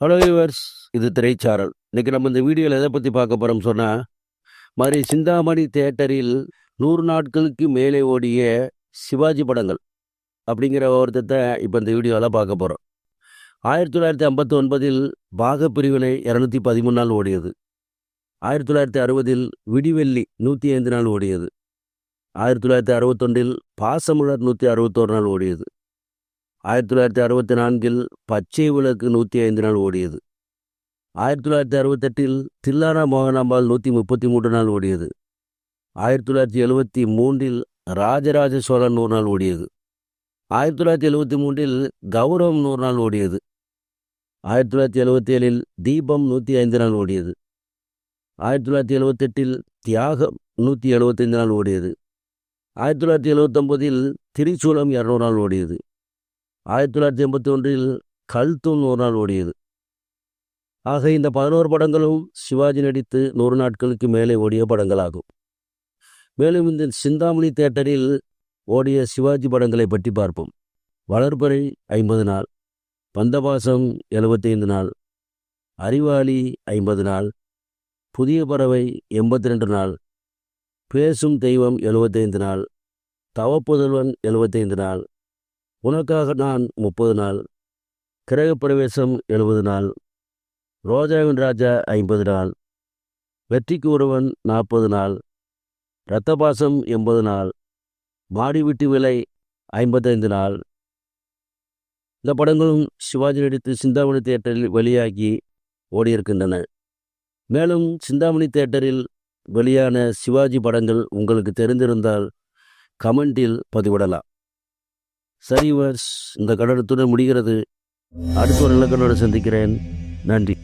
Hello viewers இது திரைச்சாரல். இன்றைக்கி நம்ம இந்த வீடியோவில் எதை பற்றி பார்க்க போகிறோம் சொன்னால் மாதிரி சிந்தாமணி தேட்டரில் நூறு நாட்களுக்கு மேலே ஓடிய சிவாஜி படங்கள் அப்படிங்கிற ஒருத்தத்தை இப்போ இந்த வீடியோவில் பார்க்க போகிறோம் ஆயிரத்தி தொள்ளாயிரத்தி ஐம்பத்தி ஒன்பதில் பாகப்பிரிவினை இரநூத்தி பதிமூணு நாள் ஓடியது. ஆயிரத்தி தொள்ளாயிரத்தி அறுபதில் விடிவெள்ளி நூற்றி ஐந்து நாள் ஓடியது. ஆயிரத்தி தொள்ளாயிரத்தி அறுபத்தொன்றில் பாசமுலர் நூற்றி அறுபத்தோரு நாள் ஓடியது. ஆயிரத்தி தொள்ளாயிரத்தி அறுபத்தி நான்கில் பச்சை விளக்கு நூற்றி ஐந்து நாள் ஓடியது. ஆயிரத்தி தொள்ளாயிரத்தி அறுபத்தெட்டில் தில்லானா மோகனாம்பாள் நூற்றி முப்பத்தி மூன்று நாள் ஓடியது. ஆயிரத்தி தொள்ளாயிரத்தி எழுபத்தி மூன்றில் ராஜராஜ சோழன் நூறு நாள் ஓடியது. ஆயிரத்தி தொள்ளாயிரத்தி எழுபத்தி மூன்றில் கௌரவம் நூறு நாள் ஓடியது. ஆயிரத்தி தொள்ளாயிரத்தி எழுபத்தி ஏழில் தீபம் நூற்றி ஐந்து நாள் ஓடியது. ஆயிரத்தி தொள்ளாயிரத்தி எழுபத்தெட்டில் தியாகம் நூற்றி எழுபத்தைந்து நாள் ஓடியது. ஆயிரத்தி தொள்ளாயிரத்தி எழுபத்தொம்போதில் திரிச்சூலம் இரநூறு நாள் ஓடியது. ஆயிரத்தி தொள்ளாயிரத்தி எண்பத்தி ஒன்றில் கல்தூன் நூறு நாள் ஓடியது. ஆக இந்த பதினோரு படங்களும் சிவாஜி நடித்து நூறு நாட்களுக்கு மேலே ஓடிய படங்களாகும். மேலும் இந்த சிந்தாமணி தேட்டரில் ஓடிய சிவாஜி படங்களை பற்றி பார்ப்போம். வளர்பறை ஐம்பது நாள் பந்தபாசம் எழுபத்தைந்து நாள் அறிவாளி ஐம்பது நாள் புதிய பறவை எண்பத்தி ரெண்டு நாள் பேசும் தெய்வம் எழுபத்தைந்து நாள் தவப்புதல்வன் எழுபத்தைந்து நாள் உனக்காக நான் முப்பது நாள் கிரகப்பிரவேசம் எழுபது நாள் ரோஜாவின் ராஜா ஐம்பது நாள் வெற்றிக்கு ஒருவன் நாற்பது நாள் இரத்தபாசம் எண்பது நாள் மாடி விட்டு விலை ஐம்பத்தைந்து நாள். இந்த படங்களும் சிவாஜி நடித்து சிந்தாமணி தியேட்டரில் வெளியாகி ஓடியிருக்கின்றன. மேலும் சிந்தாமணி தியேட்டரில் வெளியான சிவாஜி படங்கள் உங்களுக்கு தெரிந்திருந்தால் கமெண்டில் பதிவிடலாம். சரி வர்ஸ் இந்த கடனத்துடன் முடிகிறது. அடுத்த ஒரு இலக்கணோடு சந்திக்கிறேன். நன்றி.